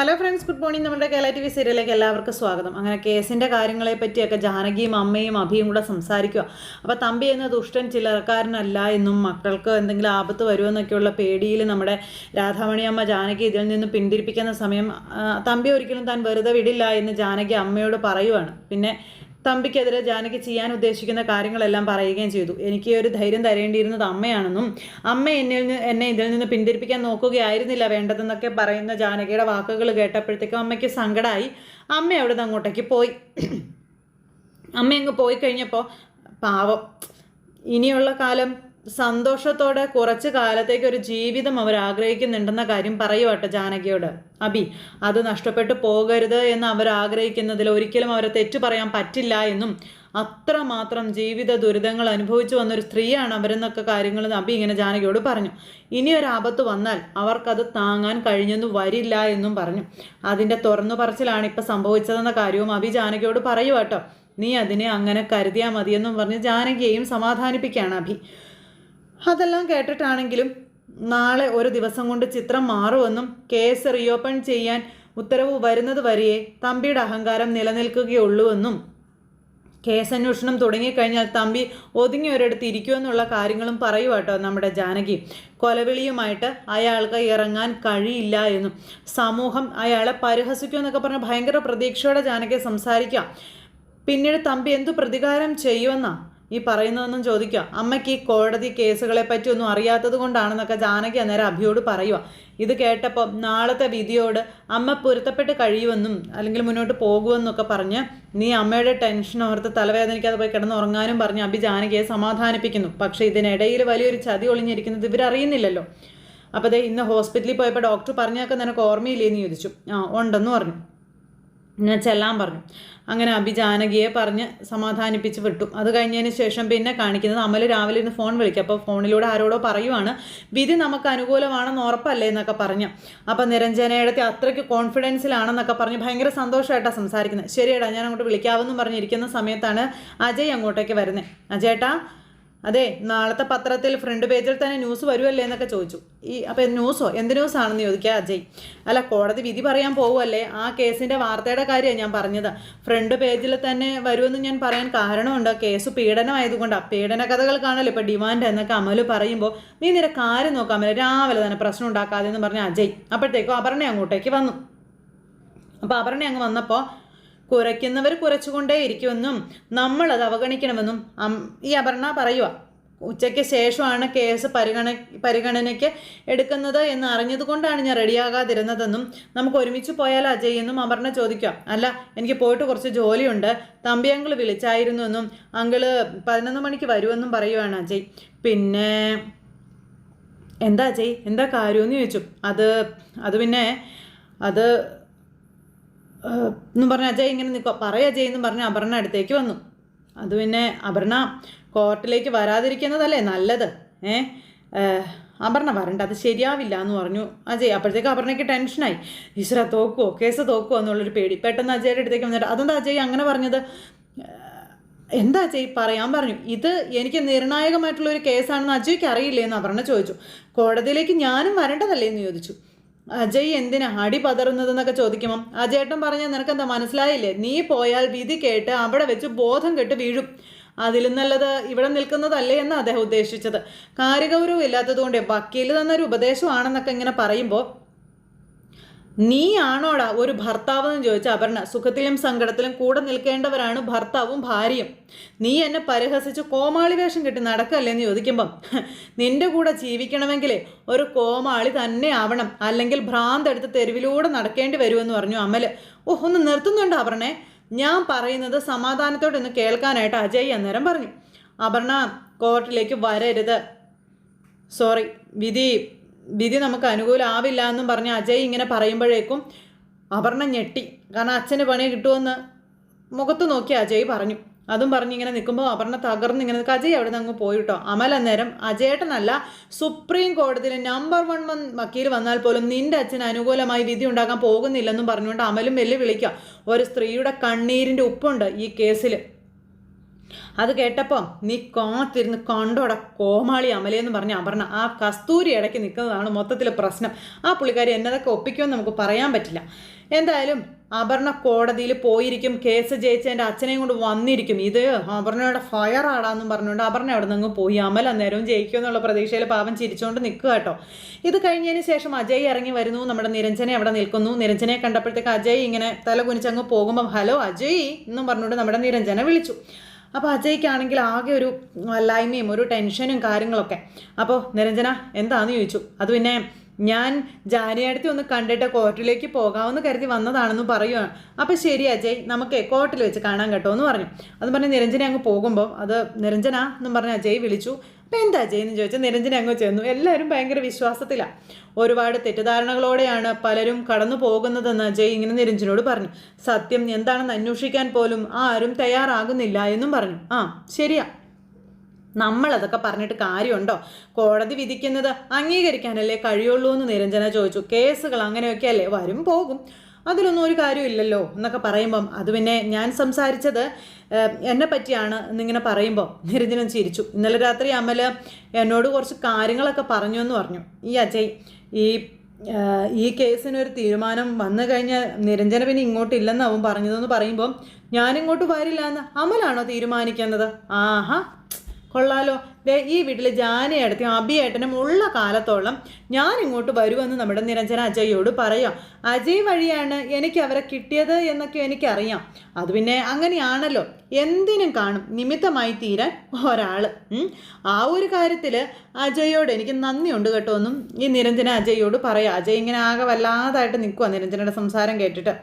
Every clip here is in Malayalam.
ഹലോ ഫ്രണ്ട്സ് ഗുഡ് മോർണിംഗ് നമ്മുടെ കേരള ടി വി സീരിയലിലേക്ക് എല്ലാവർക്കും സ്വാഗതം. അങ്ങനെ കേസിന്റെ കാര്യങ്ങളെ പറ്റിയൊക്കെ ജാനകിയും അമ്മയും അഭിയും കൂടെ സംസാരിക്കുക അപ്പോൾ തമ്പി എന്ന ദുഷ്ടൻ ചിലർക്കാരനല്ല എന്നും മക്കൾക്ക് എന്തെങ്കിലും ആപത്ത് വരുമെന്നൊക്കെയുള്ള പേടിയിൽ നമ്മുടെ രാധാമണി അമ്മ ജാനകി ഇതിൽ നിന്ന് പിന്തിരിപ്പിക്കുന്ന സമയം തമ്പി ഒരിക്കലും താൻ വെറുതെ വിടില്ല എന്ന് ജാനകി അമ്മയോട് പറയുവാണ്. പിന്നെ തമ്പിക്കെതിരെ ജാനകി ചെയ്യാൻ ഉദ്ദേശിക്കുന്ന കാര്യങ്ങളെല്ലാം പറയുകയും ചെയ്തു. എനിക്ക് ഒരു ധൈര്യം തരേണ്ടിയിരുന്നത് അമ്മയാണെന്നും അമ്മ എന്നിൽ നിന്ന് എന്നെ ഇതിൽ നിന്ന് പിന്തിരിപ്പിക്കാൻ നോക്കുകയായിരുന്നില്ല വേണ്ടതെന്നൊക്കെ പറയുന്ന ജാനകിയുടെ വാക്കുകൾ കേട്ടപ്പോഴത്തേക്കും അമ്മയ്ക്ക് സങ്കടമായി അമ്മ അവിടെ നിന്ന് അങ്ങോട്ടേക്ക് പോയി. അമ്മ അങ്ങ് പോയി കഴിഞ്ഞപ്പോൾ പാവം ഇനിയുള്ള കാലം സന്തോഷത്തോടെ കുറച്ച് കാലത്തേക്ക് ഒരു ജീവിതം അവർ ആഗ്രഹിക്കുന്നുണ്ടെന്ന കാര്യം പറയുവാട്ടെ ജാനകിയോട്. അബി അത് നഷ്ടപ്പെട്ടു പോകരുത് എന്ന് അവർ ആഗ്രഹിക്കുന്നതിൽ ഒരിക്കലും അവരെ തെറ്റു പറയാൻ പറ്റില്ല എന്നും അത്രമാത്രം ജീവിത ദുരിതങ്ങൾ അനുഭവിച്ചു വന്നൊരു സ്ത്രീയാണ് അവരെന്നൊക്കെ കാര്യങ്ങൾ അബി ഇങ്ങനെ ജാനകിയോട് പറഞ്ഞു. ഇനി ഒരു ആപത്ത് വന്നാൽ അവർക്കത് താങ്ങാൻ കഴിഞ്ഞെന്ന് വരില്ല എന്നും പറഞ്ഞു. അതിന്റെ തുറന്നു പറച്ചിലാണ് ഇപ്പം സംഭവിച്ചതെന്ന കാര്യവും അബി ജാനകിയോട് പറയുവാട്ടോ നീ അതിനെ അങ്ങനെ കരുതിയാൽ മതിയെന്നും പറഞ്ഞ് ജാനകിയെയും സമാധാനിപ്പിക്കുകയാണ് അഭി അതെല്ലാം കേട്ടിട്ടാണെങ്കിലും നാളെ ഒരു ദിവസം കൊണ്ട് ചിത്രം മാറുമെന്നും കേസ് റീഓപ്പൺ ചെയ്യാൻ ഉത്തരവ് വരുന്നത് വരെയേ തമ്പിയുടെ അഹങ്കാരം നിലനിൽക്കുകയുള്ളൂവെന്നും കേസന്വേഷണം തുടങ്ങിക്കഴിഞ്ഞാൽ തമ്പി ഒതുങ്ങി ഒരിടത്ത് ഇരിക്കുമെന്നുള്ള കാര്യങ്ങളും പറയുവാട്ടോ നമ്മുടെ ജാനകി. കൊലവിളിയുമായിട്ട് അയാൾക്ക് ഇറങ്ങാൻ കഴിയില്ല എന്നും. സമൂഹം അയാളെ പരിഹസിക്കുമെന്നൊക്കെ പറഞ്ഞ് ഭയങ്കര പ്രതീക്ഷയോടെ ജാനകി സംസാരിക്കാം. പിന്നീട് തമ്പി എന്തു പ്രതികാരം ചെയ്യുമെന്നാ? ഈ പറയുന്നതൊന്നും ചോദിക്കുക. അമ്മയ്ക്ക് ഈ കോടതി കേസുകളെ പറ്റി ഒന്നും അറിയാത്തത് കൊണ്ടാണെന്നൊക്കെ ജാനകി അന്നേരം അഭിയോട് പറയുക ഇത് കേട്ടപ്പോൾ നാളത്തെ വിധിയോട് അമ്മ പൊരുത്തപ്പെട്ട് കഴിയുമെന്നും അല്ലെങ്കിൽ മുന്നോട്ട് പോകുമെന്നൊക്കെ പറഞ്ഞ് നീ അമ്മയുടെ ടെൻഷൻ ഓർത്ത് തലവേദനയ്ക്കാതെ പോയി കിടന്നുറങ്ങാനും പറഞ്ഞ് അഭി ജാനകിയെ സമാധാനിപ്പിക്കുന്നു. പക്ഷേ ഇതിനിടയിൽ വലിയൊരു ചതി ഒളിഞ്ഞിരിക്കുന്നത് ഇവരറിയുന്നില്ലല്ലോ. അപ്പോൾ ദേ ഇന്ന് ഹോസ്പിറ്റലിൽ പോയപ്പോൾ ഡോക്ടർ പറഞ്ഞൊക്കെ നിനക്ക് ഓർമ്മയില്ലേന്ന് ചോദിച്ചു. ആ ഉണ്ടെന്ന് പറഞ്ഞു. ഞാൻ ചെല്ലാൻ പറഞ്ഞു. അങ്ങനെ അഭി ജാനകിയെ പറഞ്ഞ് സമാധാനിപ്പിച്ച് വിട്ടു. അത് കഴിഞ്ഞതിന് ശേഷം പിന്നെ കാണിക്കുന്നത് അമൽ രാവിലെ ഇരുന്ന് ഫോൺ വിളിക്കും. അപ്പോൾ ഫോണിലൂടെ ആരോടോ പറയുവാണ് വിധി നമുക്ക് അനുകൂലമാണെന്ന് ഉറപ്പല്ലേ? എന്നൊക്കെ പറഞ്ഞു. അപ്പോൾ നിരഞ്ജനയുടെ അത്രയ്ക്ക് കോൺഫിഡൻസിലാണെന്നൊക്കെ പറഞ്ഞ് ഭയങ്കര സന്തോഷമായിട്ടാണ് സംസാരിക്കുന്നത്. ശരിയേടാ ഞാൻ അങ്ങോട്ട് വിളിക്കാമെന്നും പറഞ്ഞിരിക്കുന്ന സമയത്താണ് അജയ് അങ്ങോട്ടേക്ക് വരുന്നത് അജയേട്ടാ അതെ നാളത്തെ പത്രത്തിൽ ഫ്രണ്ട് പേജിൽ തന്നെ ന്യൂസ് വരുമല്ലേ എന്നൊക്കെ ചോദിച്ചു. ഈ അപ്പോൾ ന്യൂസോ എന്ത് ന്യൂസാണെന്ന് ചോദിക്കുക അജയ്? അല്ല കോടതി വിധി പറയാൻ പോവുമല്ലേ ആ കേസിന്റെ വാർത്തയുടെ കാര്യമാണ് ഞാൻ പറഞ്ഞത്. ഫ്രണ്ട് പേജിൽ തന്നെ വരുമെന്ന് ഞാൻ പറയാൻ കാരണമുണ്ട്. കേസ് പീഡനമായതുകൊണ്ടാണ് പീഡന കഥകൾ കാണല്ലോ? ഇപ്പോൾ ഡിമാൻഡ് എന്നൊക്കെ അമൽ പറയുമ്പോൾ നീ നിന്റെ കാര്യം നോക്കാം അമല. രാവിലെ തന്നെ പ്രശ്നം ഉണ്ടാക്കാതെ എന്ന് പറഞ്ഞ അജയ്. അപ്പോഴത്തേക്കും അപർണ അങ്ങോട്ടേക്ക് വന്നു. അപ്പോൾ അപർണ അങ്ങ് വന്നപ്പോൾ കുരച്ചുകൊണ്ടേ ഇരിക്കുമെന്നും നമ്മളത് അവഗണിക്കണമെന്നും ഈ അപർണ പറയുക ഉച്ചയ്ക്ക് ശേഷമാണ് കേസ് പരിഗണ പരിഗണനയ്ക്ക് എടുക്കുന്നത് എന്ന് അറിഞ്ഞതുകൊണ്ടാണ് ഞാൻ റെഡിയാകാതിരുന്നതെന്നും നമുക്ക് ഒരുമിച്ച് പോയാൽ അജയ് എന്നും അപർണ ചോദിക്കാം. അല്ല എനിക്ക് പോയിട്ട് കുറച്ച് ജോലിയുണ്ട്. തമ്പി അങ്കിൾ വിളിച്ചായിരുന്നു എന്നും അങ്കിൾ പതിനൊന്ന് മണിക്ക് വരുമെന്നും പറയുവാണ് അജയ്. പിന്നെ എന്താ അജയ്? എന്താ കാര്യമെന്ന് ചോദിച്ചു. അത് അത് പിന്നെ അത് എന്നും പറഞ്ഞ അജയ് ഇങ്ങനെ നിൽക്കുക പറയുക അജയ് എന്നും പറഞ്ഞ് അപർണ അടുത്തേക്ക് വന്നു. അത് പിന്നെ അപർണ കോർട്ടിലേക്ക് വരാതിരിക്കുന്നതല്ലേ നല്ലത്? ഏഹ്, അപർണ വരണ്ട അത് ശരിയാവില്ല എന്ന് പറഞ്ഞു അജയ്. അപ്പോഴത്തേക്ക് അപർണയ്ക്ക് ടെൻഷനായി. ഈശ്വര തോക്കുവോ? കേസ് തോക്കുവോ എന്നുള്ളൊരു പേടി. പെട്ടെന്ന് അജയുടെ അടുത്തേക്ക് വന്നിട്ട് അതെന്താ അജയ് അങ്ങനെ പറഞ്ഞത്? എന്താ അജയ് പറയാൻ പറഞ്ഞു? ഇത് എനിക്ക് നിർണായകമായിട്ടുള്ള ഒരു കേസാണെന്ന് അജയ്ക്ക് അറിയില്ലേ എന്ന് അപർണ ചോദിച്ചു. കോടതിയിലേക്ക് ഞാനും വരേണ്ടതല്ലേ എന്ന് ചോദിച്ചു. അജയ് എന്തിനാ അടി പതറുന്നതെന്നൊക്കെ ചോദിക്കുമ്പം അജയേട്ടൻ പറഞ്ഞാൽ നിനക്കെന്താ മനസ്സിലായില്ലേ? നീ പോയാൽ വിധി കേട്ട് അവിടെ വെച്ച് ബോധം കെട്ട് വീഴും. അതിലും നല്ലത് ഇവിടെ നിൽക്കുന്നതല്ലേ എന്ന് അദ്ദേഹം ഉദ്ദേശിച്ചത്. കാര്യഗൗരവം ഇല്ലാത്തതുകൊണ്ട് വക്കീൽ തന്നൊരു ഉപദേശമാണെന്നൊക്കെ ഇങ്ങനെ പറയുമ്പോൾ നീ ആണോടാ ഒരു ഭർത്താവ് എന്ന് ചോദിച്ച അപർണ. സുഖത്തിലും സങ്കടത്തിലും കൂടെ നിൽക്കേണ്ടവരാണ് ഭർത്താവും ഭാര്യയും. നീ എന്നെ പരിഹസിച്ച് കോമാളി വേഷം കെട്ടി നടക്കല്ലേ എന്ന് ചോദിക്കുമ്പം നിന്റെ കൂടെ ജീവിക്കണമെങ്കിൽ ഒരു കോമാളി തന്നെ ആവണം. അല്ലെങ്കിൽ ഭ്രാന്ത് എടുത്ത് തെരുവിലൂടെ നടക്കേണ്ടി വരുമെന്ന് പറഞ്ഞു അമൽ. ഓ ഒന്ന് നിർത്തുന്നുണ്ട് അപർണേ? ഞാൻ പറയുന്നത് സമാധാനത്തോടെ ഒന്ന് കേൾക്കാനായിട്ട് അജയ് അന്നേരം പറഞ്ഞു. അപർണ കോർട്ടിലേക്ക് വരരുത്. സോറി വിധി വിധി നമുക്ക് അനുകൂലമാവില്ല എന്നും പറഞ്ഞ് അജയ് ഇങ്ങനെ പറയുമ്പോഴേക്കും അപർണ ഞെട്ടി. കാരണം അച്ഛന് പണി കിട്ടുമെന്ന് മുഖത്ത് നോക്കി അജയ് പറഞ്ഞു. അതും പറഞ്ഞ് ഇങ്ങനെ നിൽക്കുമ്പോൾ അപർണ തകർന്ന് ഇങ്ങനെ നിൽക്കുക. അജയ് അവിടെ നിന്ന് അങ്ങ് പോയിട്ടോ അമൽ അന്നേരം അജയേട്ടനല്ല സുപ്രീം കോടതിയിൽ നമ്പർ വൺ വൺ വക്കീൽ വന്നാൽ പോലും നിന്റെ അച്ഛന് അനുകൂലമായി വിധി ഉണ്ടാക്കാൻ പോകുന്നില്ലെന്നും പറഞ്ഞുകൊണ്ട് അമലും വെല്ലുവിളിക്കുക. ഒരു സ്ത്രീയുടെ കണ്ണീരിന്റെ ഉപ്പുണ്ട് ഈ കേസിൽ അത് കേട്ടപ്പം നീ കാത്തിരുന്ന് കണ്ടോടെ കോമാളി അമലയെന്ന് പറഞ്ഞ അപർണ. ആ കസ്തൂരി ഇടയ്ക്ക് നിൽക്കുന്നതാണ് മൊത്തത്തിൽ പ്രശ്നം. ആ പുള്ളിക്കാരി എന്നതൊക്കെ ഒപ്പിക്കുമെന്ന് നമുക്ക് പറയാൻ പറ്റില്ല. എന്തായാലും അപർണ കോടതിയിൽ പോയിരിക്കും. കേസ് ജയിച്ച് എന്റെ അച്ഛനെയും കൊണ്ട് വന്നിരിക്കും. ഇത് അപർണയുടെ ഫയർ ആടാന്നും പറഞ്ഞുകൊണ്ട് അപർണ അവിടെ നിന്ന് പോയി. അമൽ അന്നേരവും ജയിക്കുമെന്നുള്ള പ്രതീക്ഷയിൽ പാവം ചിരിച്ചുകൊണ്ട് നിൽക്കുക കേട്ടോ. ഇത് കഴിഞ്ഞതിന് ശേഷം അജയ് ഇറങ്ങി വരുന്നു. നമ്മുടെ നിരഞ്ജനെ അവിടെ നിൽക്കുന്നു. നിരഞ്ജനെ കണ്ടപ്പോഴത്തേക്ക് അജയ് ഇങ്ങനെ തല കുനിച്ചങ്ങ് പോകുമ്പം ഹലോ അജയ് എന്നും പറഞ്ഞുകൊണ്ട് നമ്മുടെ നിരഞ്ജനെ വിളിച്ചു. അപ്പോൾ അജയ്ക്കാണെങ്കിൽ ആകെ ഒരു വല്ലായ്മയും ഒരു ടെൻഷനും കാര്യങ്ങളൊക്കെ. അപ്പോൾ നിരഞ്ജന എന്താണെന്ന് ചോദിച്ചു? അത് പിന്നെ ഞാൻ ജാനിയടുത്ത് ഒന്ന് കണ്ടിട്ട് കോർട്ടിലേക്ക് പോകാമെന്ന് കരുതി വന്നതാണെന്ന് പറയുവാണ് അപ്പം ശരി അജയ് നമുക്ക് കോർട്ടിൽ വെച്ച് കാണാൻ കേട്ടോ എന്ന് പറഞ്ഞു. അത് പറഞ്ഞ് നിരഞ്ജന അങ്ങ് പോകുമ്പോൾ അത് നിരഞ്ജന എന്നും പറഞ്ഞ് അജയ് വിളിച്ചു. അപ്പം എന്താ എന്ന് ചോദിച്ചാൽ നിരഞ്ജന അങ്ങ് ചെന്നു. എല്ലാവരും ഭയങ്കര വിശ്വാസത്തിലാണ് ഒരുപാട് തെറ്റിദ്ധാരണകളോടെയാണ് പലരും കടന്നു പോകുന്നതെന്ന് അജയ് ഇങ്ങനെ നിരഞ്ജനോട് പറഞ്ഞു. സത്യം എന്താണെന്ന് അന്വേഷിക്കാൻ പോലും ആരും തയ്യാറാകുന്നില്ല എന്നും പറഞ്ഞു. ആ ശരിയാ. നമ്മളതൊക്കെ പറഞ്ഞിട്ട് കാര്യമുണ്ടോ? കോടതി വിധിക്കുന്നത് അംഗീകരിക്കാനല്ലേ കഴിയുള്ളൂ എന്ന് നിരഞ്ജന ചോദിച്ചു. കേസുകൾ അങ്ങനെയൊക്കെ അല്ലേ വരും പോകും. അതിലൊന്നും ഒരു കാര്യമില്ലല്ലോ എന്നൊക്കെ പറയുമ്പം അത് പിന്നെ ഞാൻ സംസാരിച്ചത് എന്നെ പറ്റിയാണ് എന്നിങ്ങനെ പറയുമ്പോൾ നിരഞ്ജനം ചിരിച്ചു. ഇന്നലെ രാത്രി അമൽ എന്നോട് കുറച്ച് കാര്യങ്ങളൊക്കെ പറഞ്ഞു എന്ന് പറഞ്ഞു. ഈ അജയ് ഈ ഈ കേസിനൊരു തീരുമാനം വന്നു കഴിഞ്ഞാൽ നിരഞ്ജന പിന്നെ ഇങ്ങോട്ടില്ലെന്ന് അവൻ പറഞ്ഞതെന്ന് പറയുമ്പോൾ ഞാനിങ്ങോട്ട് വരില്ല എന്ന് അമലാണോ തീരുമാനിക്കുന്നത്? ആഹാ. കൊള്ളാലോ. ദേ ഈ വീട്ടിൽ ജാനയടത്തിയും അഭിയേട്ടനും ഉള്ള കാലത്തോളം ഞാൻ ഇങ്ങോട്ട് വരുമെന്ന് നമ്മുടെ നിരഞ്ജന അജയോട് പറയാം. അജയ് വഴിയാണ് എനിക്ക് അവരെ കിട്ടിയത് എന്നൊക്കെ എനിക്കറിയാം. അത് പിന്നെ അങ്ങനെയാണല്ലോ. എന്തിനും കാണും. നിമിത്തമായി തീരാൻ ഒരാൾ ആ ഒരു കാര്യത്തിൽ അജയോട് എനിക്ക് നന്ദിയുണ്ട് കേട്ടോ എന്നും ഈ നിരഞ്ജന അജയോട് പറയാം. അജയ് ഇങ്ങനെ ആകെ വല്ലാതായിട്ട് നിൽക്കുക നിരഞ്ജനയുടെ സംസാരം കേട്ടിട്ട്.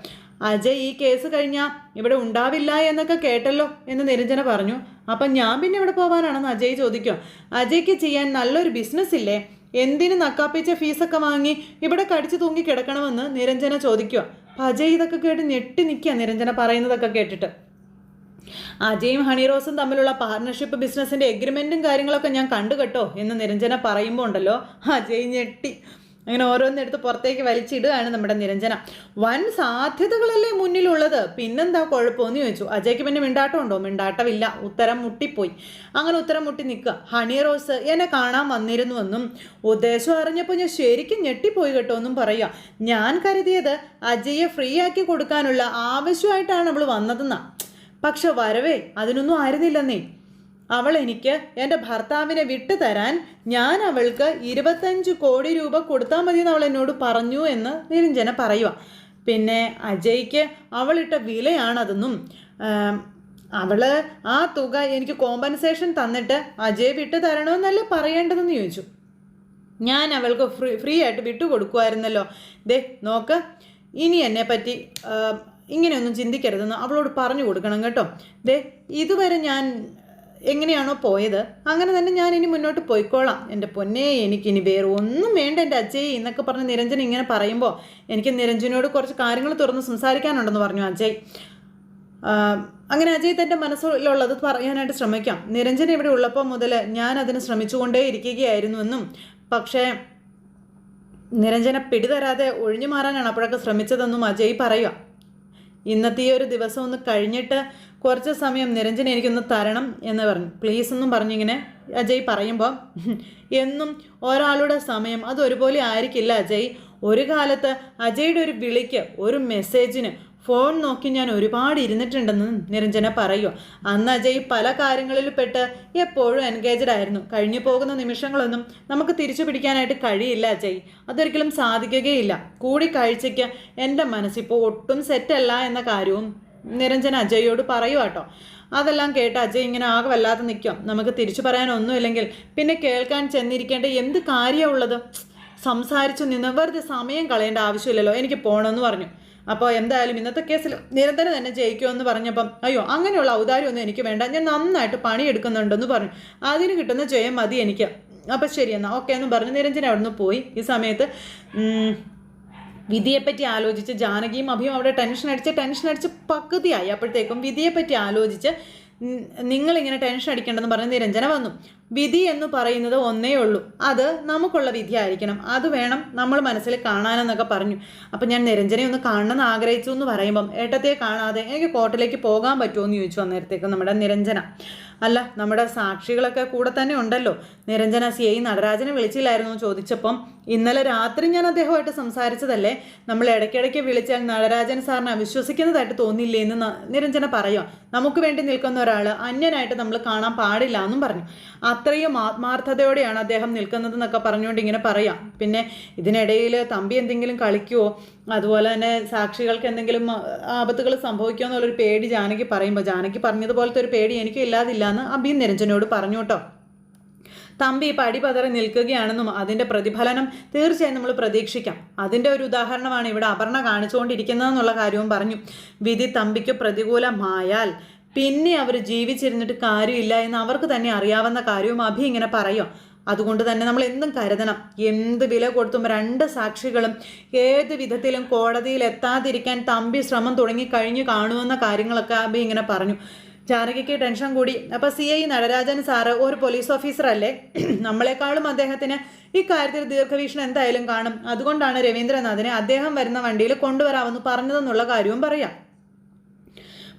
അജയ് ഈ കേസ് കഴിഞ്ഞാൽ ഇവിടെ ഉണ്ടാവില്ല എന്നൊക്കെ കേട്ടല്ലോ എന്ന് നിരഞ്ജന പറഞ്ഞു. അപ്പം ഞാൻ പിന്നെ ഇവിടെ പോകാനാണെന്ന് അജയ് ചോദിക്കും അജയ്ക്ക് ചെയ്യാൻ നല്ലൊരു ബിസിനസ് ഇല്ലേ? എന്തിന് നക്കാപ്പിച്ച ഫീസൊക്കെ വാങ്ങി ഇവിടെ കടിച്ചു തൂങ്ങി കിടക്കണമെന്ന് നിരഞ്ജന ചോദിക്കുക. അപ്പം അജയ് ഇതൊക്കെ കേട്ട് ഞെട്ടി നിൽക്കുക നിരഞ്ജന പറയുന്നതൊക്കെ കേട്ടിട്ട്. അജയും ഹണിറോസും തമ്മിലുള്ള പാർട്ണർഷിപ്പ് ബിസിനസ്സിന്റെ എഗ്രിമെന്റും കാര്യങ്ങളൊക്കെ ഞാൻ കണ്ടു കേട്ടോ എന്ന് നിരഞ്ജന പറയുമ്പോൾ ഉണ്ടല്ലോ. അജയ് ഞെട്ടി. അങ്ങനെ ഓരോന്നെടുത്ത് പുറത്തേക്ക് വലിച്ചിടുകയാണ് നമ്മുടെ നിരഞ്ജന. വൻ സാധ്യതകളല്ലേ മുന്നിലുള്ളത്? പിന്നെന്താ കുഴപ്പമെന്ന് ചോദിച്ചു. അജയ്ക്ക് പിന്നെ മിണ്ടാട്ടം ഉണ്ടോ? മിണ്ടാട്ടമില്ല. ഉത്തരം മുട്ടിപ്പോയി. അങ്ങനെ ഉത്തരം മുട്ടി നിൽക്കുക. ഹണി റോസ് എന്നെ കാണാൻ വന്നിരുന്നുവെന്നും ഉദ്ദേശം അറിഞ്ഞപ്പോൾ ഞാൻ ശരിക്കും ഞെട്ടിപ്പോയി കേട്ടോ എന്നും പറയുക. ഞാൻ കരുതിയത് അജയെ ഫ്രീ ആക്കി കൊടുക്കാനുള്ള ആവശ്യമായിട്ടാണ് അവൾ വന്നതെന്നാ. പക്ഷെ വരവേ അതിനൊന്നും ആയിരുന്നില്ലെന്നേ. അവൾ എനിക്ക് എന്റെ ഭർത്താവിനെ വിട്ടുതരാൻ ഞാൻ അവൾക്ക് ഇരുപത്തഞ്ച് കോടി രൂപ കൊടുത്താൽ മതി എന്ന് അവൾ എന്നോട് പറഞ്ഞു എന്ന് നിരഞ്ജന പറയുക പിന്നെ അജയ്ക്ക് അവളിട്ട വിലയാണതെന്നും അവൾ ആ തുക എനിക്ക് കോമ്പൻസേഷൻ തന്നിട്ട് അജയ് വിട്ടു തരണമെന്നല്ലേ പറയേണ്ടതെന്ന് ചോദിച്ചു. ഞാൻ അവൾക്ക് ഫ്രീ ഫ്രീ ആയിട്ട് വിട്ടു കൊടുക്കുമായിരുന്നല്ലോ ദേ നോക്ക് ഇനി എന്നെ പറ്റി ഇങ്ങനെയൊന്നും ചിന്തിക്കരുതെന്ന് അവളോട് പറഞ്ഞു കൊടുക്കണം കേട്ടോ. ദേ ഇതുവരെ ഞാൻ എങ്ങനെയാണോ പോയത്. അങ്ങനെ തന്നെ ഞാൻ ഇനി മുന്നോട്ട് പോയിക്കോളാം. എന്റെ പൊന്നെ എനിക്കിനി വേറെ ഒന്നും വേണ്ട എന്റെ അജയ് എന്നൊക്കെ പറഞ്ഞ് നിരഞ്ജൻ ഇങ്ങനെ പറയുമ്പോൾ എനിക്ക് നിരഞ്ജനോട് കുറച്ച് കാര്യങ്ങൾ തുറന്ന് സംസാരിക്കാനുണ്ടെന്ന് പറഞ്ഞു അജയ്. അങ്ങനെ അജയ് തന്റെ മനസ്സിലുള്ളത് പറയാനായിട്ട് ശ്രമിക്കാം. നിരഞ്ജൻ ഇവിടെ ഉള്ളപ്പോൾ മുതൽ ഞാൻ അതിന് ശ്രമിച്ചുകൊണ്ടേ ഇരിക്കുകയായിരുന്നു എന്നും. പക്ഷേ നിരഞ്ജനെ പിടിതരാതെ ഒഴിഞ്ഞു മാറാനാണ് അപ്പോഴൊക്കെ ശ്രമിച്ചതെന്നും അജയ് പറയുക. ഇന്നത്തെ ഈ ഒരു ദിവസം ഒന്ന് കഴിഞ്ഞിട്ട് കുറച്ച് സമയം നിരഞ്ജന എനിക്കൊന്ന് തരണം എന്ന് പറഞ്ഞു. പ്ലീസ് എന്നും പറഞ്ഞിങ്ങനെ അജയ് പറയുമ്പോൾ എന്നും ഒരാളുടെ സമയം അത് ഒരുപോലെ ആയിരിക്കില്ല അജയ്. ഒരു കാലത്ത് അജയുടെ ഒരു വിളിക്ക് ഒരു മെസ്സേജിന് ഫോൺ നോക്കി ഞാൻ ഒരുപാട് ഇരുന്നിട്ടുണ്ടെന്ന് നിരഞ്ജന പറയൂ അന്ന് അജയ് പല കാര്യങ്ങളിൽ പെട്ട് എപ്പോഴും എൻഗേജഡ് ആയിരുന്നു. കഴിഞ്ഞു പോകുന്ന നിമിഷങ്ങളൊന്നും നമുക്ക് തിരിച്ചു പിടിക്കാനായിട്ട് കഴിയില്ല അജയ്. അതൊരിക്കലും സാധിക്കുകയില്ല. കൂടിക്കാഴ്ചയ്ക്ക് എന്റെ മനസ്സിപ്പോൾ ഒട്ടും സെറ്റല്ല എന്ന കാര്യവും നിരഞ്ജന അജയോട് പറയുക കേട്ടോ അതെല്ലാം കേട്ട് അജയ് ഇങ്ങനെ ആകെ വല്ലാതെ നിൽക്കും നമുക്ക് തിരിച്ചു പറയാനൊന്നുമില്ലെങ്കിൽ പിന്നെ കേൾക്കാൻ ചെന്നിരിക്കേണ്ട എന്ത് കാര്യമുള്ളത് സംസാരിച്ചു നിന്ന് വെറുതെ സമയം കളയേണ്ട ആവശ്യമില്ലല്ലോ. എനിക്ക് പോകണമെന്ന് പറഞ്ഞു. അപ്പോൾ എന്തായാലും ഇന്നത്തെ കേസിൽ നിരന്തരം തന്നെ ജയിക്കുമെന്ന് പറഞ്ഞപ്പം അയ്യോ അങ്ങനെയുള്ള ഔദാര്യമൊന്നും എനിക്ക് വേണ്ട. ഞാൻ നന്നായിട്ട് പണിയെടുക്കുന്നുണ്ടെന്ന് പറഞ്ഞു. അതിന് കിട്ടുന്ന ജയം മതി എനിക്ക്. അപ്പം ശരി എന്നാൽ ഓക്കെ എന്ന് പറഞ്ഞ്. നിരഞ്ജന അവിടുന്ന് പോയി. ഈ സമയത്ത് വിധിയെപ്പറ്റി ആലോചിച്ച് ജാനകിയും അഭിയും അവിടെ ടെൻഷൻ അടിച്ച് ടെൻഷൻ അടിച്ച് പകുതിയായി. അപ്പോഴത്തേക്കും വിധിയെപ്പറ്റി ആലോചിച്ച് നിങ്ങളിങ്ങനെ ടെൻഷൻ അടിക്കേണ്ടെന്ന് പറഞ്ഞ് നിരഞ്ജന വന്നു. വിധി എന്ന് പറയുന്നത് ഒന്നേ ഉള്ളൂ. അത് നമുക്കുള്ള വിധി ആയിരിക്കണം അത് വേണം നമ്മൾ മനസ്സിൽ കാണാനെന്നൊക്കെ പറഞ്ഞു. അപ്പം ഞാൻ നിരഞ്ജനെ ഒന്ന് കാണണമെന്ന് ആഗ്രഹിച്ചു എന്ന് പറയുമ്പം ഏട്ടത്തെ കാണാതെ എനിക്ക് കോട്ടയിലേക്ക് പോകാൻ പറ്റുമോ എന്ന് ചോദിച്ചു അന്നേരത്തേക്ക് നമ്മുടെ നിരഞ്ജന. അല്ല നമ്മുടെ സാക്ഷികളൊക്കെ കൂടെ തന്നെ ഉണ്ടല്ലോ. നിരഞ്ജന സി ഐ നടരാജനെ വിളിച്ചില്ലായിരുന്നു ചോദിച്ചപ്പം ഇന്നലെ രാത്രി ഞാൻ അദ്ദേഹമായിട്ട് സംസാരിച്ചതല്ലേ? നമ്മൾ ഇടയ്ക്കിടയ്ക്ക് വിളിച്ചാൽ നടരാജൻ സാറിനെ അവിശ്വസിക്കുന്നതായിട്ട് തോന്നില്ലേ എന്ന് നിരഞ്ജന പറയുക. നമുക്ക് വേണ്ടി നിൽക്കുന്ന ഒരാൾ അന്യനായിട്ട് നമ്മൾ കാണാൻ പാടില്ല എന്നും പറഞ്ഞു. അത്രയും ആത്മാർത്ഥതയോടെയാണ് അദ്ദേഹം നിൽക്കുന്നത് എന്നൊക്കെ പറഞ്ഞുകൊണ്ട് ഇങ്ങനെ പറയാം. പിന്നെ ഇതിനിടയിൽ തമ്പി എന്തെങ്കിലും കളിക്കുവോ അതുപോലെ തന്നെ സാക്ഷികൾക്ക് എന്തെങ്കിലും ആപത്തുകൾ സംഭവിക്കുമോ എന്നുള്ളൊരു പേടി ജാനകി പറയുമ്പോൾ ജാനകി പറഞ്ഞതുപോലത്തെ ഒരു പേടി എനിക്ക് ഇല്ലാതില്ല എന്ന് അബി നിരഞ്ജനോട് പറഞ്ഞു കേട്ടോ. തമ്പി പടി പതറി നിൽക്കുകയാണെന്നും അതിന്റെ പ്രതിഫലനം തീർച്ചയായും നമ്മൾ പ്രതീക്ഷിക്കാം. അതിന്റെ ഒരു ഉദാഹരണമാണ് ഇവിടെ അപർണ കാണിച്ചുകൊണ്ടിരിക്കുന്നതെന്നുള്ള കാര്യവും പറഞ്ഞു. വിധി തമ്പിക്ക് പ്രതികൂലമായാൽ പിന്നെ അവർ ജീവിച്ചിരുന്നിട്ട് കാര്യമില്ല എന്ന് അവർക്ക് തന്നെ അറിയാവുന്ന കാര്യവും അഭി ഇങ്ങനെ പറയും. അതുകൊണ്ട് തന്നെ നമ്മൾ എന്തും കരുതണം. എന്ത് വില കൊടുത്തും രണ്ട് സാക്ഷികളും ഏത് വിധത്തിലും കോടതിയിൽ എത്താതിരിക്കാൻ തമ്പി ശ്രമം തുടങ്ങി കഴിഞ്ഞു കാണുമെന്ന കാര്യങ്ങളൊക്കെ അഭി ഇങ്ങനെ പറഞ്ഞു. ജാനകിക്ക് ടെൻഷൻ കൂടി. അപ്പോൾ സി ഐ നടരാജൻ സാറ് ഒരു പോലീസ് ഓഫീസർ അല്ലേ? നമ്മളെക്കാളും അദ്ദേഹത്തിന് ഈ കാര്യത്തിൽ ദീർഘവീക്ഷണം എന്തായാലും കാണും. അതുകൊണ്ടാണ് രവീന്ദ്രനാഥിനെ അദ്ദേഹം വരുന്ന വണ്ടിയിൽ കൊണ്ടുവരാമെന്ന് പറഞ്ഞതെന്നുള്ള കാര്യവും പറയാം.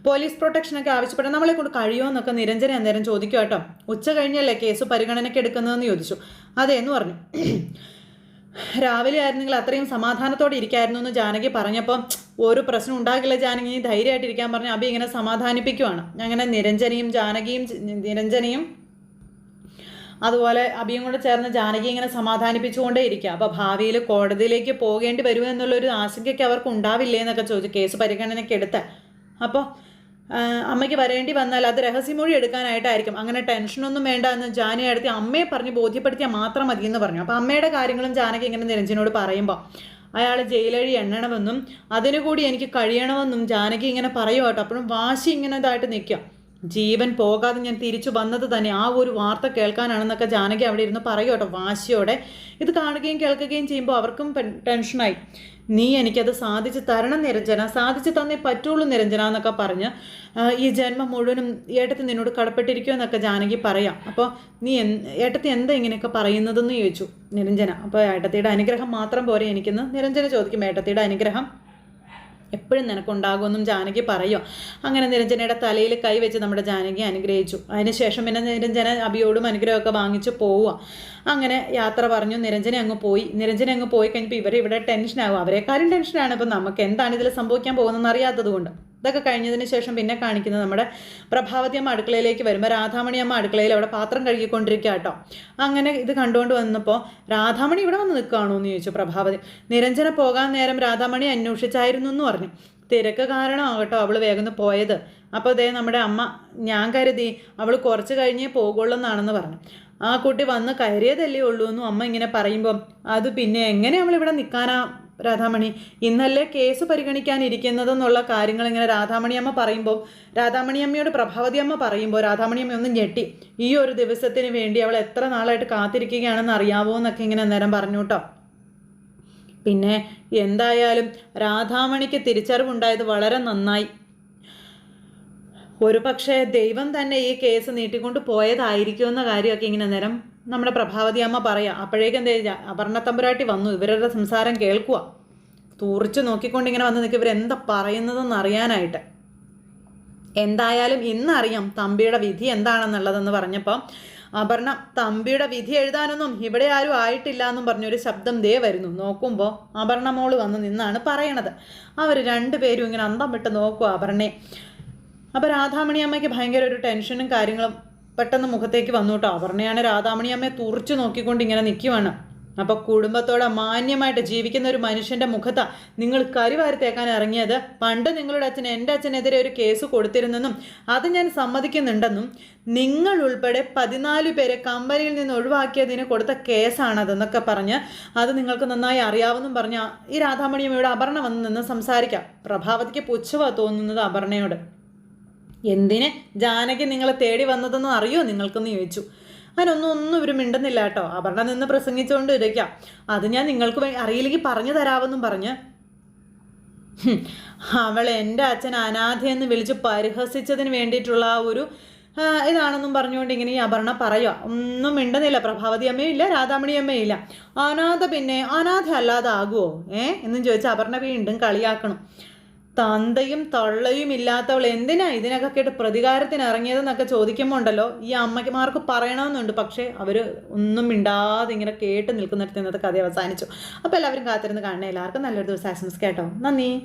പോലീസ് പ്രൊട്ടക്ഷനൊക്കെ ആവശ്യപ്പെട്ട് നമ്മളെ കൊണ്ട് കഴിയുമോ എന്നൊക്കെ നിരഞ്ജന അന്നേരം ചോദിക്കും കേട്ടോ. ഉച്ച കഴിഞ്ഞല്ലേ കേസ് പരിഗണനയ്ക്ക് എടുക്കുന്നതെന്ന് ചോദിച്ചു. അതെ എന്ന് പറഞ്ഞു. രാവിലെ ആയിരുന്നെങ്കിൽ അത്രയും സമാധാനത്തോടെ ഇരിക്കായിരുന്നു എന്ന് ജാനകി പറഞ്ഞപ്പോൾ ഒരു പ്രശ്നം ഉണ്ടാകില്ല ജാനകി ധൈര്യമായിട്ട് ഇരിക്കാൻ പറഞ്ഞ് അബി ഇങ്ങനെ സമാധാനിപ്പിക്കുവാണ്. അങ്ങനെ നിരഞ്ജനയും ജാനകിയും നിരഞ്ജനയും അതുപോലെ അബിയും കൂടെ ചേർന്ന് ജാനകി ഇങ്ങനെ സമാധാനിപ്പിച്ചുകൊണ്ടേ ഇരിക്കുക അപ്പോൾ ഭാവിയിൽ കോടതിയിലേക്ക് പോകേണ്ടി വരുമോ എന്നുള്ളൊരു ആശങ്കയ്ക്ക് അവർക്ക് ഉണ്ടാവില്ലേ എന്നൊക്കെ ചോദിച്ചു കേസ് പരിഗണനയ്ക്ക് എടുത്ത്. അപ്പോൾ അമ്മയ്ക്ക് വരേണ്ടി വന്നാൽ അത് രഹസ്യമൊഴി എടുക്കാനായിട്ടായിരിക്കും. അങ്ങനെ ടെൻഷനൊന്നും വേണ്ട എന്ന് ജാനയെ അടുത്ത് അമ്മയെ പറഞ്ഞ് ബോധ്യപ്പെടുത്തിയാൽ മാത്രം മതി എന്ന് പറഞ്ഞു. അപ്പോൾ അമ്മയുടെ കാര്യങ്ങളും ജാനകി ഇങ്ങനെ നിരഞ്ജനോട് പറയുമ്പോൾ അയാൾ ജയിലഴി എണ്ണണമെന്നും അതിനുകൂടി എനിക്ക് കഴിയണമെന്നും ജാനകി ഇങ്ങനെ പറയുക കേട്ടോ അപ്പോഴും വാശി ഇങ്ങനെ ഇതായിട്ട് നിൽക്കുക. ജീവൻ പോകാതെ ഞാൻ തിരിച്ചു വന്നത് തന്നെ ആ ഒരു വാർത്ത കേൾക്കാനാണെന്നൊക്കെ ജാനകി അവിടെ ഇരുന്ന് പറയും കേട്ടോ വാശിയോടെ. ഇത് കാണുകയും കേൾക്കുകയും ചെയ്യുമ്പോൾ അവർക്കും ടെൻഷനായി. നീ എനിക്കത് സാധിച്ചു തരണം നിരഞ്ജന സാധിച്ചു തന്നേ പറ്റുള്ളൂ നിരഞ്ജന എന്നൊക്കെ പറഞ്ഞ് ഈ ജന്മം മുഴുവനും ഏട്ടത്തി നിന്നോട് കടപ്പെട്ടിരിക്കുമോ എന്നൊക്കെ ജാനകി പറയാം. അപ്പോൾ നീ എൻ ഏട്ടത്തി എന്താ ഇങ്ങനെയൊക്കെ പറയുന്നതെന്ന് ചോദിച്ചു നിരഞ്ജന. അപ്പോൾ ഏട്ടത്തിയുടെ അനുഗ്രഹം മാത്രം പോരെ എനിക്കെന്ന് നിരഞ്ജന ചോദിക്കും. ഏട്ടത്തിയുടെ അനുഗ്രഹം എപ്പോഴും നിനക്കുണ്ടാകുമെന്നും ജാനകി പറയോ. അങ്ങനെ നിരഞ്ജനയുടെ തലയിൽ കൈവച്ച് നമ്മുടെ ജാനകി അനുഗ്രഹിച്ചു. അതിനുശേഷം പിന്നെ നിരഞ്ജന അബിയോടും അനുഗ്രഹമൊക്കെ വാങ്ങിച്ച് പോവുക. അങ്ങനെ യാത്ര പറഞ്ഞു. നിരഞ്ജന അങ്ങ് പോയി. നിരഞ്ജന അങ്ങ് പോയി കഴിഞ്ഞപ്പോൾ ഇവർ ഇവിടെ ടെൻഷനാകും. അവരെക്കാരും ടെൻഷനാണ്. ഇപ്പം നമുക്ക് എന്താണ് ഇതിൽ സംഭവിക്കാൻ പോകുന്നതെന്ന് അറിയാത്തത് കൊണ്ട് ഇതൊക്കെ കഴിഞ്ഞതിന് ശേഷം പിന്നെ കാണിക്കുന്നത് നമ്മുടെ പ്രഭാവതി അമ്മ അടുക്കളയിലേക്ക് വരുമ്പോൾ രാധാമണി അമ്മ അടുക്കളയിൽ അവിടെ പാത്രം കഴുകിക്കൊണ്ടിരിക്കുക കേട്ടോ അങ്ങനെ ഇത് കണ്ടുകൊണ്ട് വന്നപ്പോൾ രാധാമണി ഇവിടെ വന്ന് നിൽക്കുകയാണോ? എന്ന് ചോദിച്ചു പ്രഭാവതി. നിരഞ്ജന പോകാൻ നേരം രാധാമണി അന്വേഷിച്ചായിരുന്നു എന്ന് പറഞ്ഞു. തിരക്ക് കാരണമാകട്ടോ അവൾ വേഗം പോയത്. അപ്പോൾ അതേ നമ്മുടെ അമ്മ ഞാൻ കരുതി അവൾ കുറച്ച് കഴിഞ്ഞേ പോകുള്ളൂ എന്നാണെന്ന് പറഞ്ഞു. ആ കുട്ടി വന്ന് കയറിയതല്ലേ ഉള്ളൂ എന്നും അമ്മ ഇങ്ങനെ പറയുമ്പം അത് പിന്നെ എങ്ങനെ അവളിവിടെ നിൽക്കാനാ രാധാമണി ഇന്നല്ലേ കേസ് പരിഗണിക്കാനിരിക്കുന്നതെന്നുള്ള കാര്യങ്ങൾ ഇങ്ങനെ രാധാമണി അമ്മ പറയുമ്പോൾ രാധാമണി അമ്മയോട് പ്രഭാവതി അമ്മ പറയുമ്പോൾ രാധാമണി അമ്മ ഒന്ന് ഞെട്ടി. ഈ ഒരു ദിവസത്തിന് വേണ്ടി അവൾ എത്ര നാളായിട്ട് കാത്തിരിക്കുകയാണെന്ന് അറിയാവോ എന്നൊക്കെ ഇങ്ങനെ നേരം പറഞ്ഞു കേട്ടോ പിന്നെ എന്തായാലും രാധാമണിക്ക് തിരിച്ചറിവുണ്ടായത് വളരെ നന്നായി. ഒരു പക്ഷേ ദൈവം തന്നെ ഈ കേസ് നീട്ടിക്കൊണ്ട് പോയതായിരിക്കുമെന്ന കാര്യമൊക്കെ ഇങ്ങനെ നേരം നമ്മുടെ പ്രഭാവതി അമ്മ പറയാം അപ്പോഴേക്കും എന്തേ അപർണ തമ്പുരാട്ടി വന്നു ഇവരുടെ സംസാരം കേൾക്കുക തൂറിച്ച് നോക്കിക്കൊണ്ട് ഇങ്ങനെ വന്ന് നിൽക്കുക ഇവരെന്താ പറയുന്നതെന്ന് അറിയാനായിട്ട്. എന്തായാലും ഇന്നറിയാം തമ്പിയുടെ വിധി എന്താണെന്നുള്ളതെന്ന് പറഞ്ഞപ്പോൾ അപർണ തമ്പിയുടെ വിധി എഴുതാനൊന്നും ഇവിടെ ആരും ആയിട്ടില്ല എന്നും പറഞ്ഞൊരു ശബ്ദം ദേ വരുന്നു. നോക്കുമ്പോൾ അപർണ മോൾ വന്ന് നിന്നാണ് പറയണത്. അവർ രണ്ടുപേരും ഇങ്ങനെ അന്തം വിട്ട് നോക്കുക അപർണയെ. അപ്പോൾ രാധാമണി അമ്മയ്ക്ക് ഭയങ്കര ഒരു ടെൻഷനും കാര്യങ്ങളും പെട്ടെന്ന് മുഖത്തേക്ക് വന്നു കേട്ടോ അപർണയാണ് രാധാമണി അമ്മയെ തുറച്ചു നോക്കിക്കൊണ്ട് ഇങ്ങനെ നിൽക്കുവാണ് അപ്പോൾ കുടുംബത്തോടെ മാന്യമായിട്ട് ജീവിക്കുന്ന ഒരു മനുഷ്യന്റെ മുഖത്താ നിങ്ങൾ കരിവാരി തേക്കാൻ ഇറങ്ങിയത്. പണ്ട് നിങ്ങളുടെ അച്ഛൻ എന്റെ അച്ഛനെതിരെ ഒരു കേസ് കൊടുത്തിരുന്നെന്നും അത് ഞാൻ സമ്മതിക്കുന്നുണ്ടെന്നും നിങ്ങൾ ഉൾപ്പെടെ പതിനാല് പേരെ കമ്പനിയിൽ നിന്ന് ഒഴിവാക്കിയതിന് കൊടുത്ത കേസാണതെന്നൊക്കെ പറഞ്ഞ് അത് നിങ്ങൾക്ക് നന്നായി അറിയാവുന്നും പറഞ്ഞ ഈ രാധാമണിയമ്മയോട് അപർണ വന്ന് നിന്ന് സംസാരിക്കാം. പ്രഭാവതിക്ക് പുച്ഛവാ തോന്നുന്നത് അപർണയോട്. എന്തിന് ജാനകി നിങ്ങളെ തേടി വന്നതെന്ന് അറിയോ? നിങ്ങൾക്കെന്ന് ചോദിച്ചു. അതിനൊന്നും ഒന്നും ഇവർ മിണ്ടുന്നില്ല കേട്ടോ. അപർണ നിന്ന് പ്രസംഗിച്ചുകൊണ്ട് ഇരിക്കാം. അത് ഞാൻ നിങ്ങൾക്ക് അറിയില്ലെങ്കിൽ പറഞ്ഞു തരാമെന്നും പറഞ്ഞ്. അവൾ എന്റെ അച്ഛൻ അനാഥയെന്ന് വിളിച്ച് പരിഹസിച്ചതിന് വേണ്ടിയിട്ടുള്ള ഒരു ഇതാണെന്നും പറഞ്ഞുകൊണ്ട് ഇങ്ങനെ ഈ അപർണ പറയുക ഒന്നും മിണ്ടുന്നില്ല. പ്രഭാവതി അമ്മയും ഇല്ല രാധാമണി അമ്മയും ഇല്ല. അനാഥ പിന്നെ അനാഥ അല്ലാതെ ആകുമോ ഏ? എന്നും ചോദിച്ചാൽ അപർണ വീണ്ടും കളിയാക്കണം. തന്തയും തള്ളയും ഇല്ലാത്തവൾ എന്തിനാ ഇതിനൊക്കെ കേട്ട് പ്രതികാരത്തിന് ഇറങ്ങിയതെന്നൊക്കെ ചോദിക്കുമ്പോൾ ഉണ്ടല്ലോ ഈ അമ്മമാർക്ക് പറയണമെന്നുണ്ട്. പക്ഷേ അവർ ഒന്നും മിണ്ടാതെ ഇങ്ങനെ കേട്ട് നിൽക്കുന്നിടത്ത് ഇന്നത്തെ കഥ അവസാനിച്ചു. അപ്പോൾ എല്ലാവരും കാത്തിരുന്ന് കാണണേ. എല്ലാവർക്കും നല്ലൊരു ദിവസം ആശംസിക്കാം കേട്ടോ. നന്ദി.